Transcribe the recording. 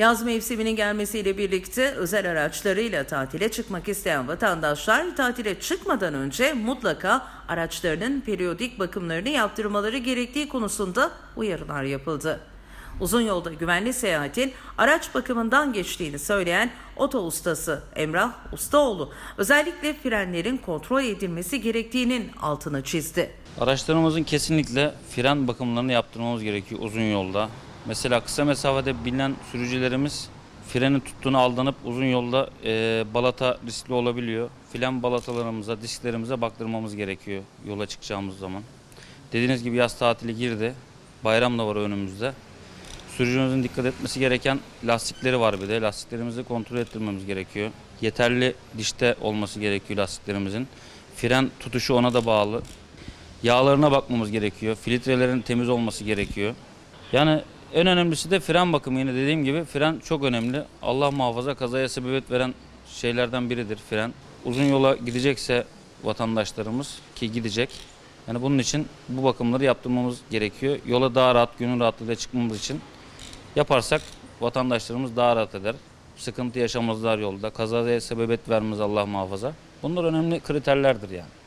Yaz mevsiminin gelmesiyle birlikte özel araçlarıyla tatile çıkmak isteyen vatandaşlar tatile çıkmadan önce mutlaka araçlarının periyodik bakımlarını yaptırmaları gerektiği konusunda uyarılar yapıldı. Uzun yolda güvenli seyahatin araç bakımından geçtiğini söyleyen oto ustası Emrah Ustaoğlu özellikle frenlerin kontrol edilmesi gerektiğinin altını çizdi. Araçlarımızın kesinlikle fren bakımlarını yaptırmamız gerekiyor uzun yolda. Mesela kısa mesafede bilinen sürücülerimiz freni tuttuğunu aldanıp uzun yolda e, balata riskli olabiliyor. Fren balatalarımıza, disklerimize baktırmamız gerekiyor yola çıkacağımız zaman. Dediğiniz gibi yaz tatili girdi. Bayram da var önümüzde. Sürücümüzün dikkat etmesi gereken lastikleri var bir de. Lastiklerimizi kontrol ettirmemiz gerekiyor. Yeterli dişte olması gerekiyor lastiklerimizin. Fren tutuşu ona da bağlı. Yağlarına bakmamız gerekiyor. Filtrelerin temiz olması gerekiyor. Yani en önemlisi de fren bakımı. Yine dediğim gibi fren çok önemli. Allah muhafaza kazaya sebebiyet veren şeylerden biridir fren. Uzun yola gidecekse vatandaşlarımız ki gidecek. Yani bunun için bu bakımları yaptırmamız gerekiyor. Yola daha rahat, gönül rahatlığıyla çıkmamız için yaparsak vatandaşlarımız daha rahat eder. Sıkıntı yaşamazlar yolda. Kazaya sebebiyet vermez Allah muhafaza. Bunlar önemli kriterlerdir yani.